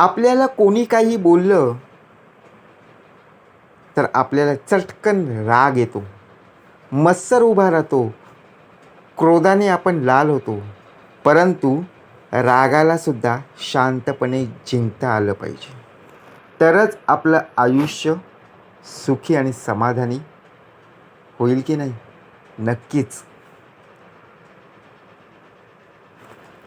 आपल्याला कोणी काही बोललं तर आपल्याला चटकन राग येतो. मत्सर उभा राहतो. क्रोधाने आपण लाल होतो. परंतु रागाला सुद्धा शांतपणे जिंकता आलं पाहिजे. तरच आपलं आयुष्य सुखी आणि समाधानी होईल की नाही? नक्कीच.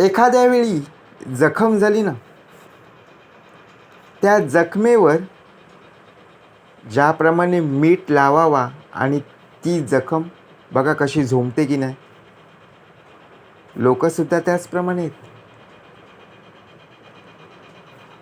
एखाद्या वेळी जखम झाली ना त्या जखमेवर ज्याप्रमाणे मीठ लावावा आणि ती जखम बघा कशी झोंबते की नाही. लोकसुद्धा त्याचप्रमाणे आहेत.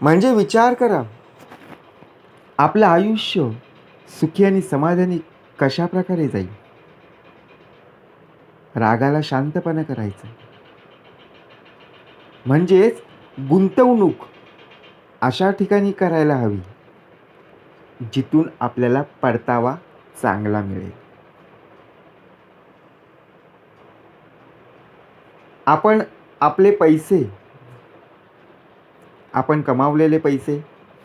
म्हणजे विचार करा आपलं आयुष्य सुखी आणि समाधानी कशा प्रकारे जाईल? रागाला शांतपणा करायचं. म्हणजेच गुंतवणूक अशा ठिकाणी करायला हवी जिथून आपल्याला परतावा चांगला मिळेल. आपण आपले पैसे आपण कमावलेले पैसे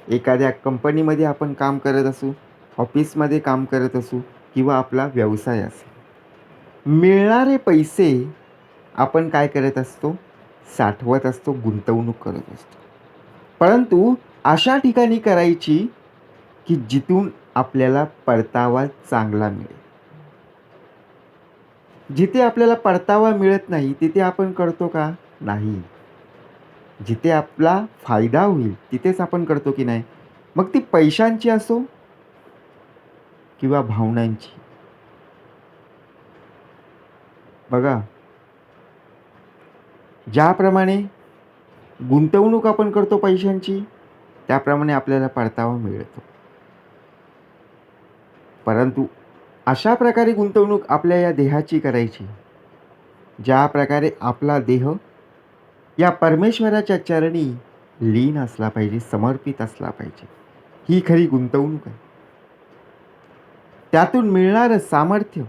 एखाद्या कंपनीमध्ये आपण काम करत असू ऑफिसमध्ये काम करत असू किंवा आपला व्यवसाय असेल मिळणारे पैसे आपण काय करत असतो? साठवत असतो गुंतवणूक करत असतो. परंतु अशा ठिकाणी करायची की जिथून आपल्याला परतावा चांगला मिळेल. जिथे आपल्याला परतावा मिळत नाही तिथे आपण करतो का? नाही. जिथे आपला फायदा होईल तिथेच आपण करतो की नाही? मग ती पैशांची असो किंवा भावनांची. बघा. ज्याप्रमाणे गुंतवणूक आपण करतो पैशांची त्याप्रमाणे आपल्याला परतावा मिळतो. परंतु अशा प्रकारे गुंतवणूक आपल्या या देहाची करायची ज्या प्रकारे आपला देह या परमेश्वराच्या चरणी लीन असला पाहिजे समर्पित असला पाहिजे ही खरी गुंतवणूक आहे. त्यातून मिळणारं सामर्थ्य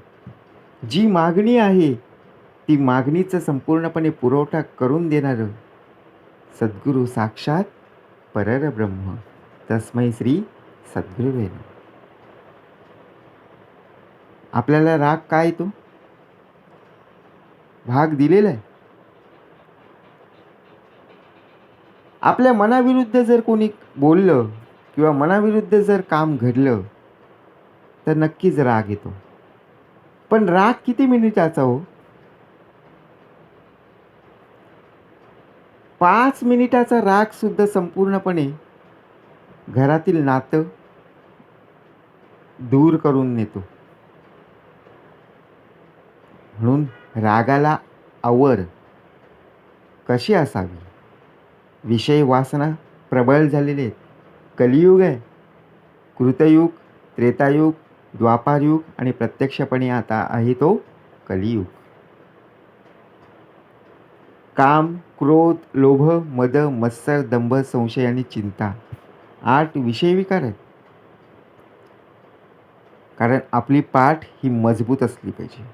जी मागणी आहे ती मागणीचं संपूर्णपणे पुरवठा करून देणारं सद्गुरू साक्षात परब्रह्म तस्मै श्री सद्गुरुवे आपल्याला राग काय येतो? भाग दिलेला आहे आपल्या मनाविरुद्ध जर कोणी बोललं किंवा मनाविरुद्ध जर काम घडलं तर नक्कीच राग येतो. पण राग किती मिनिटाचा हो? पाच मिनिटाचा रागसुद्धा संपूर्णपणे घरातील नातं दूर करून नेतो. म्हणून रागाला आवर कशी असावी? विषय वासना प्रबळ झालेले आहेत. कलियुग आहे. कृतयुग त्रेतायुग द्वापारयुग आणि प्रत्यक्षपणे आता आहे तो कलियुग. काम क्रोध लोभ मद मत्सर दंभ संशय आणि चिंता. आठ विषय विकार आहेत. कारण आपली पाठ ही मजबूत असली पाहिजे.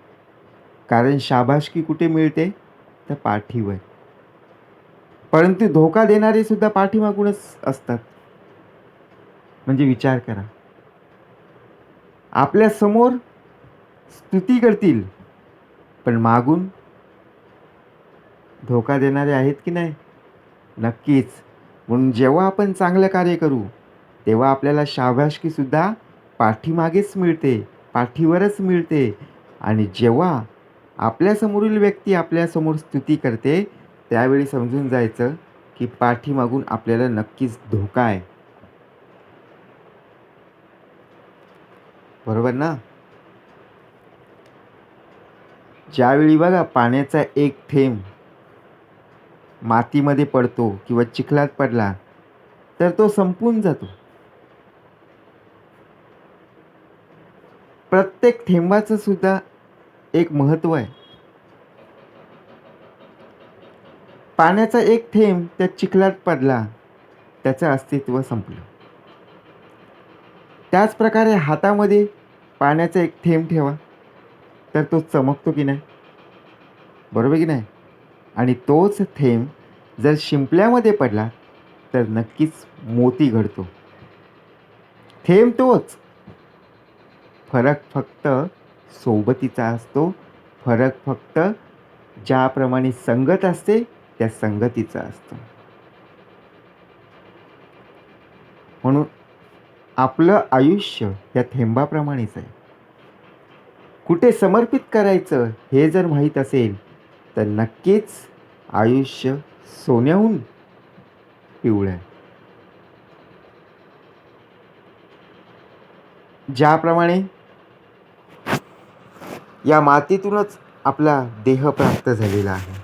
कारण शाबाशकी कुठे मिळते? तर पाठीवर. परंतु धोका देणारे सुद्धा पाठीमागूनच असतात. म्हणजे विचार करा. आपल्यासमोर स्तुती करतील पण मागून धोका देणारे आहेत की नाही? नक्कीच. म्हणून जेव्हा आपण चांगलं कार्य करू तेव्हा आपल्याला शाबासकीसुद्धा पाठीमागेच मिळते पाठीवरच मिळते. आणि जेव्हा आपल्यासमोरील व्यक्ती आपल्यासमोर स्तुती करते त्यावेळी समजून जायचं की पाठीमागून आपल्याला नक्कीच धोका आहे. बरोबर ना? ज्यावेळी बघा पाण्याचा एक थेंब मातीमध्ये पडतो किंवा चिखलात पडला तर तो संपून जातो. प्रत्येक थेंबाचं सुद्धा एक महत्त्व आहे. पाण्याचा एक थेंब त्या चिखलात पडला त्याचं अस्तित्व संपलं. त्याचप्रकारे हातामध्ये पाण्याचा एक थेंब ठेवा तर तो चमकतो की नाही? बरोबर की नाही? आणि तोच थेंब जर शिंपल्यामध्ये पडला तर नक्कीच मोती घडतो. थेंब तोच. फरक फक्त सोबतीचा असतो. फरक फक्त ज्याप्रमाणे संगत असते त्या संगतीचा असतो. म्हणून आपलं आयुष्य या थेंबाप्रमाणेच आहे. कुठे समर्पित करायचं हे जर माहीत असेल तर नक्कीच आयुष्य सोन्याहून पिवळं आहे. ज्याप्रमाणे या मातीतूनच आपला देह प्राप्त झालेला आहे.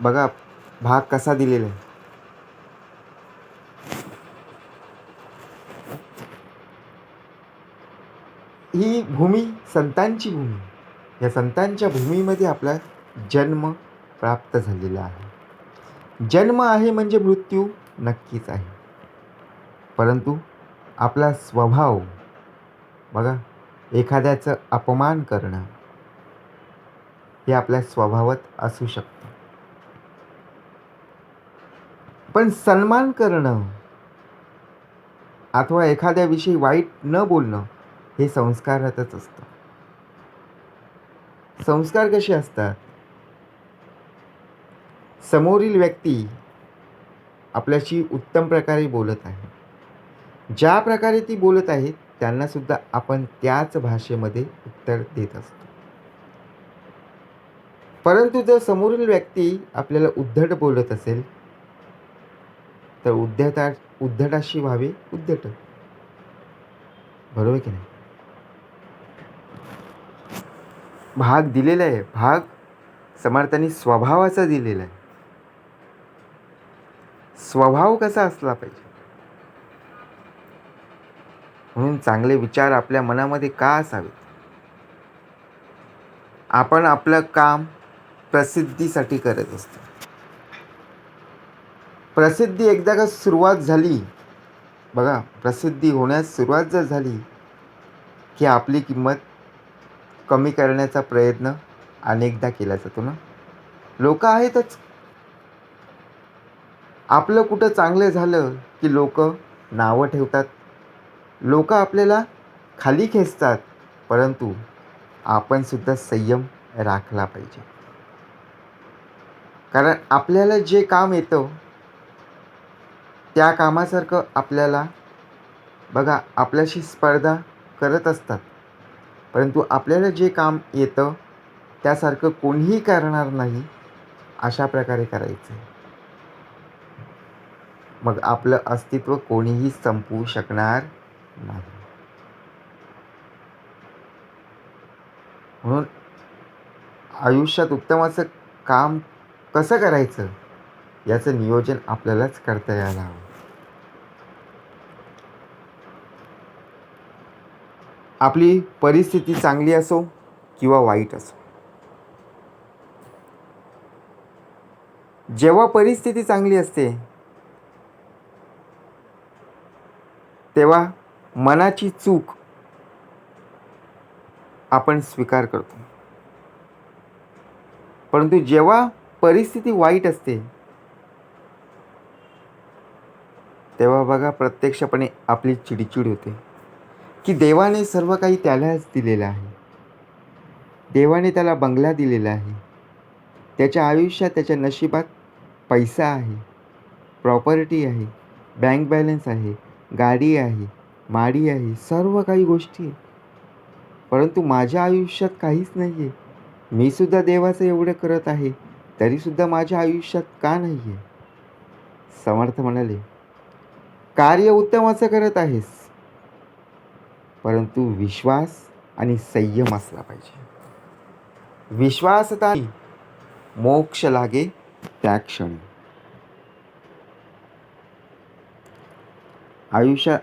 बघा भाग कसा दिलेला आहे. ही भूमी संतांची भूमी. या संतांच्या भूमीमध्ये आपला जन्म प्राप्त झालेला आहे. जन्म आहे म्हणजे मृत्यू नक्कीच आहे. परंतु आपला स्वभाव बघा एखाद्याचं अपमान करणं हे आपल्या स्वभावात असू शकतं. पण सन्मान करणं अथवा एखाद्याविषयी वाईट न बोलणं हे संस्कारातच असतं. संस्कार कसे असतात? समोरील व्यक्ती आपल्याशी उत्तम प्रकारे बोलत आहे. ज्या प्रकारे ती बोलत आहे त्यांनासुद्धा आपण त्याच भाषेमध्ये उत्तर देत असतो. परंतु जर समोरील व्यक्ती आपल्याला उद्धट बोलत असेल तर उद्धटा उद्धटाशी व्हावे उद्धट. बरोबर की नाही? भाग दिलेला आहे. भाग समर्थांनी स्वभावाचा दिलेला आहे. स्वभाव कसा असला पाहिजे? म्हणून चांगले विचार आपल्या मनामध्ये का असावेत? आपण आपलं काम प्रसिद्धीसाठी करत असतो. प्रसिद्धी एकदा का सुरुवात झाली बघा प्रसिद्धी होण्यास सुरुवात जर झाली की आपली किंमत कमी करण्याचा प्रयत्न अनेकदा केला जातो ना? लोक आहेतच. आपलं कुठं चांगलं झालं की लोक नावं ठेवतात? लोक आपल्याला खाली खेचतात परंतु आपणसुद्धा संयम राखला पाहिजे. कारण आपल्याला जे काम येतं त्या कामासारखं आपल्याला बघा आपल्याशी स्पर्धा करत असतात. परंतु आपल्याला जे काम येतं त्यासारखं कोणीही करणार नाही अशा प्रकारे करायचं आहे. मग आपलं अस्तित्व कोणीही संपवू शकणार नाही. म्हणून आयुष्यात उत्तम असं काम कसं करायचं याचं नियोजन आपल्यालाच करता यायला हवं. आपली परिस्थिती चांगली असो किंवा वाईट असो. जेव्हा परिस्थिती चांगली असते तेव्हा मनाची चूक आपण स्वीकार करतो. परंतु जेव्हा परिस्थिती वाईट असते तेव्हा बघा प्रत्यक्षपणे आपली चिडचिड होते. की देवाने सर्व काही त्यालाच दिलेलं आहे. देवाने त्याला बंगला दिलेला आहे. त्याच्या आयुष्यात त्याच्या नशिबात पैसा आहे प्रॉपर्टी आहे बँक बॅलन्स आहे गाडी आहे माडी आहे सर्व काही गोष्टी आहे परंतु माझ्या आयुष्यात काहीच नाही आहे मी सुद्धा देवाचं एवढं करत आहे तरीसुद्धा माझ्या आयुष्यात का नाही आहे समर्थ म्हणाले कार्य उत्तम असं करत आहेस. परंतु विश्वास आणि संयम असला पाहिजे. विश्वासता मोक्ष लागे त्या क्षणी. आयुष्य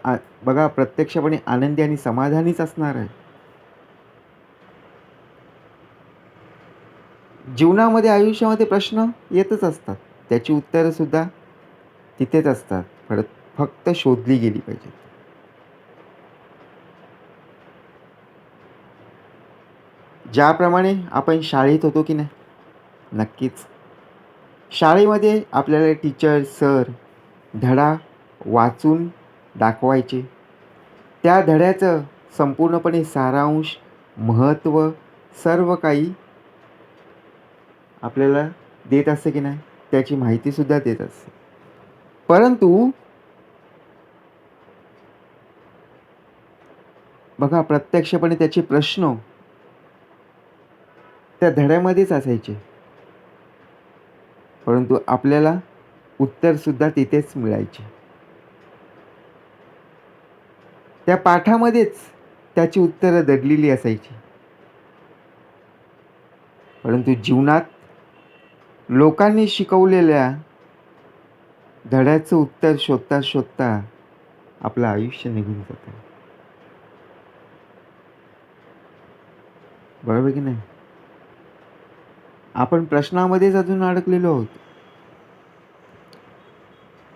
बघा प्रत्यक्षपणे आनंदी आणि समाधानीच असणार आहे. जीवनामध्ये आयुष्यामध्ये प्रश्न येतच असतात. त्याची उत्तरं सुद्धा तिथेच असतात. परत फक्त शोधली गेली पाहिजेत. ज्याप्रमाणे आपण शाळेत होतो की नाही? नक्कीच. शाळेमध्ये आपल्याला टीचर सर धडा वाचून दाखवायचे. त्या धड्याचं संपूर्णपणे सारांश महत्त्व सर्व काही आपल्याला देत असते की नाही त्याची माहितीसुद्धा देत असते. परंतु बघा प्रत्यक्षपणे त्याचे प्रश्न त्या धड्यामध्येच असायचे. परंतु आपल्याला उत्तरसुद्धा तिथेच मिळायचे. त्या पाठामध्येच त्याची उत्तरं दडलेली असायची. परंतु जीवनात लोकांनी शिकवलेल्या धड्याचं उत्तर शोधता शोधता आपलं आयुष्य निघून जातं. बरोबर की नाही? आपण प्रश्नामध्येच अजून अडकलेलो आहोत.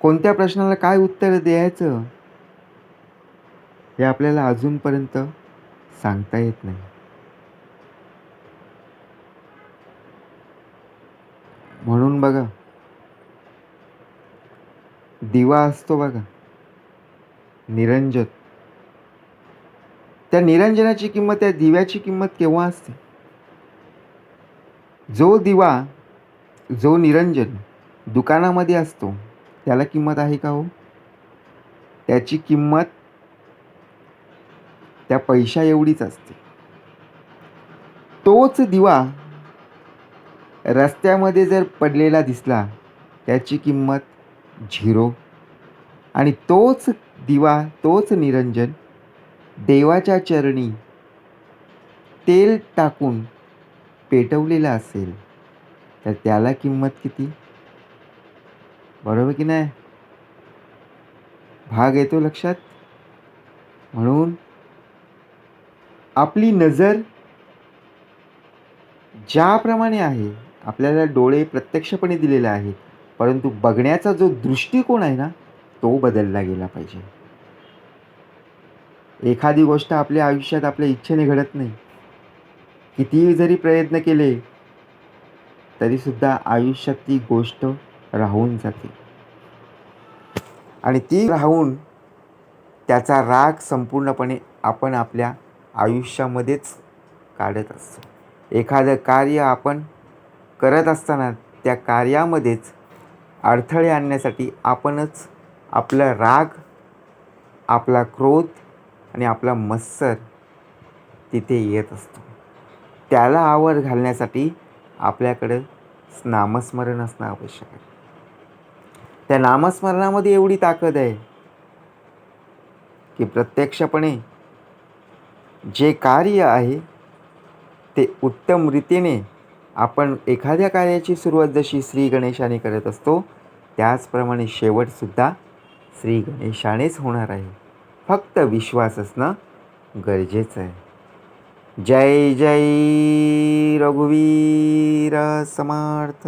कोणत्या प्रश्नाला काय उत्तर द्यायचं हे आपल्याला अजूनपर्यंत सांगता येत नाही. म्हणून बघा दिवा असतो बघा निरंजन. त्या निरंजनाची किंमत त्या दिव्याची किंमत केव्हा असते? जो दिवा जो निरंजन दुकानामध्ये असतो त्याला किंमत आहे का हो? त्याची किंमत त्या पैशा एवढीच असते. तोच दिवा रस्त्यामध्ये जर पडलेला दिसला त्याची किंमत झिरो. आणि तोच दिवा तोच निरंजन देवाच्या चरणी तेल टाकून पेटवलेला असेल तर त्याला किंमत किती? बरोबर की नाही? भाग येतो लक्षात? म्हणून आपली नजर ज्याप्रमाणे आहे आपल्याला डोळे प्रत्यक्षपणे दिलेले आहेत परंतु बघण्याचा जो दृष्टिकोन आहे ना तो बदलला गेला पाहिजे. एखादी गोष्ट आपल्या आयुष्यात आपल्या इच्छेने घडत नाही. कितीही जरी प्रयत्न केले तरीसुद्धा आयुष्यात ती गोष्ट राहून जाते. आणि ती राहून त्याचा राग संपूर्णपणे आपण आपल्या आयुष्यामध्येच काढत असतो. एखादं कार्य आपण करत असताना त्या कार्यामध्येच अडथळे आणण्यासाठी आपणच आपला राग आपला क्रोध आणि आपला मत्सर तिथे येत असतो. त्याला आवर घालण्यासाठी आपल्याकडं नामस्मरण असणं आवश्यक आहे. त्या नामस्मरणामध्ये एवढी ताकद आहे की प्रत्यक्षपणे जे कार्य आहे ते उत्तम रीतीने आपण एखाद्या कार्याची सुरुवात जशी श्री गणेशाने करत असतो त्याचप्रमाणे शेवटसुद्धा श्री गणेशानेच होणार आहे. फक्त विश्वास असणं गरजेचं आहे. जय जय रघुवीर समर्थ।